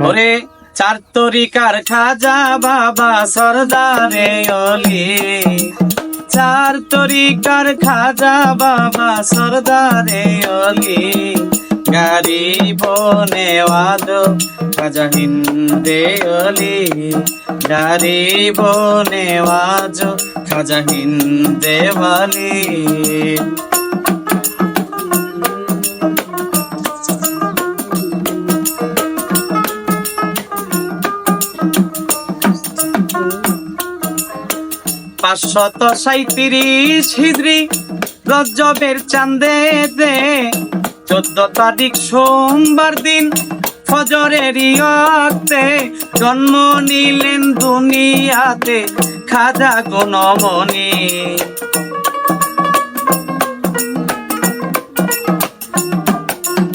ওরে চার তরিকার খাজা বাবা সরদারে অলি। চার তরিকার খাজা বাবা সরদারে অলি। গাড়ি, বনে, ওয়াদ, খাজা, হিন্দে অলি। গাড়ি, বনে, ওয়াজ, খাজা, হিন্দে ওয়ালি পাঁচশত সাঁত্রিশ হিজড়ি রজবের চান্দে দে চোদ্দ তারিখ সোমবার দিন ফজরের ইয়তে জন্ম নিলেন দুনিয়াতে খাজা গুণমণি।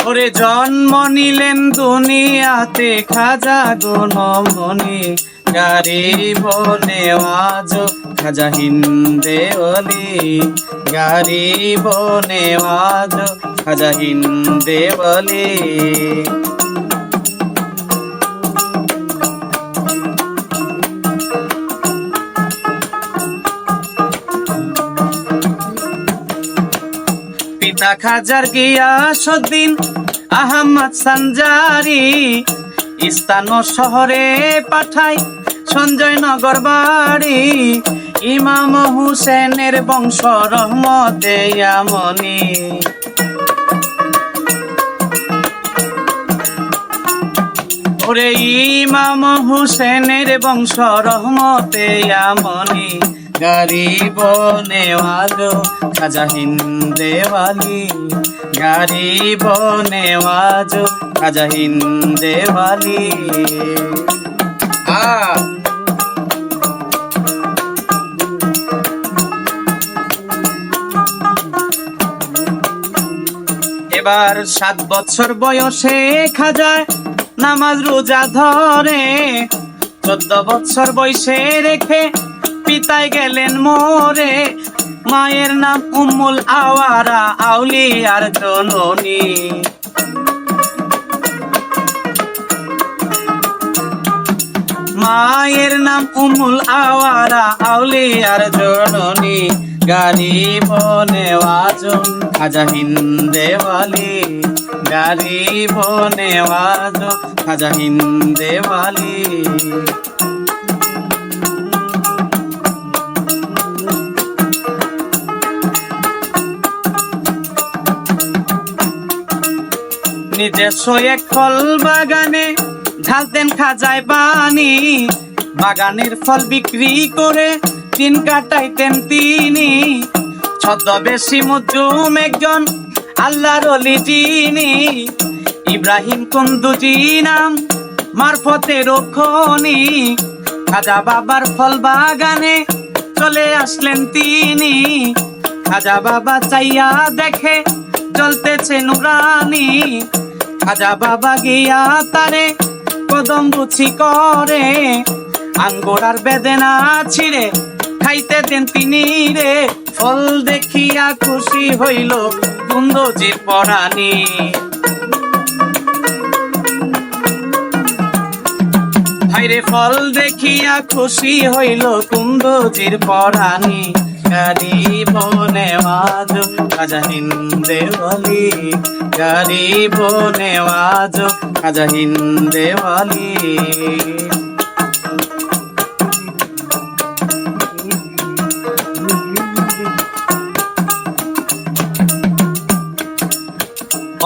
ওরে জন্ম নিলেন দুনিয়াতে খাজা গুণমণি। গারি বনে আজ খাজা হিন্দে অলি। গারি বনে আজ খাজা হিন্দে অলি। পিতা খাজার গিয়াসুদ্দিন আহমদ সানজারি। ইস্তান শহরে পাঠায় সঞ্জয় নগর বাড়ি, ইমাম হুসেনের বংশ রহমতে আমনি ওরে ইমাম হুসেনের বংশ রহমতে আমনি গরিব নেওয়াজ খাজা হিন্দেওয়ালি গরিব নেওয়াজ খাজা হিন্দেওয়ালি এবার সাত বছর বয়সে খাজায় নামাজ রোজা ধরে। চোদ্দ বছর বয়সে রেখে পিতায় গেলেন মোরে। মায়ের নাম উম্মুল আওয়ারা, আউলিয়ার জননী। মায়ের নাম উমুল আওয়ারা, আউলিয়ার জননী। গাড়ি বনে ওয়াজুম, খাজা হিন্দেওয়ালি গাড়ি বনে ওয়াজুম, খাজা হিন্দেওয়ালি নিজস্ব এক ফল বাগানে ঢালতেন খাজায় পানি বাগানের ফল বিক্রি করে দিন কাটাইতেন তিনি। ছদ্মবেশী মজুম একজন আল্লাহর অলি যিনি। ইব্রাহিম কুন্দুজি নাম মারফতে রক্ষণী। খাজা বাবার ফল বাগানে চলে আসলেন তিনি। খাজা বাবা চাইয়া দেখে চলতেছে নুরানি। খাজা বাবা গিয়া তারে কদম বুছি করে। আঙ্গোরার বেদনা ছিঁড়ে, খাইতে দেন তিনি রে। ফল দেখিয়া খুশি হইল কুন্দজির পরাণী। হাইরে ফল দেখিয়া খুশি হইল কুন্দজির পরাণী। গাড়ি বনে ওয়াজ খাজা হিন্দে বলি গাড়ি বনে ওয়াজ খাজা হিন্দে বলি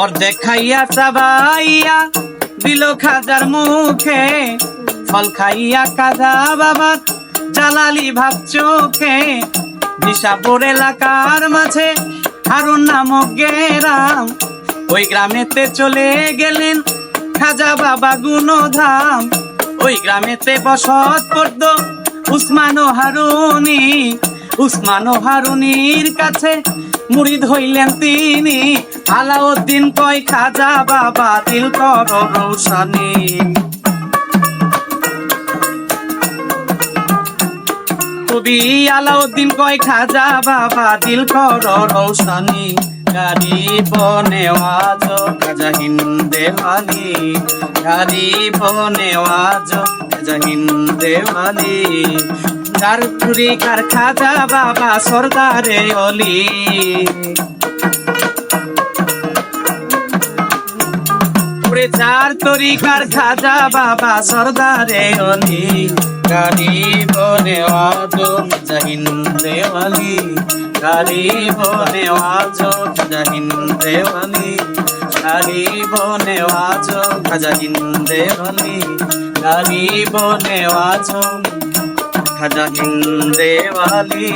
অর্ধেক খাইয়া চাবাইয়া দিল খাজার মুখে। ফল খাইয়া কাজা বাবার, জালালি ভাব চোখে। নিশাপুর এলাকার মাঝে হারুন নামক গেরাম। ওই গ্রামেতে চলে গেলেন খাজা বাবা গুণধাম। ওই গ্রামেতে বসত করত উসমান হারুনি। উসমান হারুনির কাছে মুরিদ হইলেন তিনি। আলাউদ্দিন কয়, খাজা বাবা, দিল কর রৌশনী। কবি আলাউদ্দিন কয়, খাজা বাবা, দিল কর রৌশনি। বনে বনেওয়াজ খাজা হিন্দে মালি। গারি বনেওয়াজ খাজা হিন্দে মালি। দারপুরি কার খাজা বাবা, সর্দারে অলি। চার তরিকার খাজা বাবা, সর্দারে অলি। গাড়ি নেওয়াজো জাহিন দেওয়ালি গরিব নেওয়াজো জাহিন দেওয়ালি গরিব নেওয়াজো জাহিন দেওয়ালি গরিব নেওয়াজো হিন্দে वाली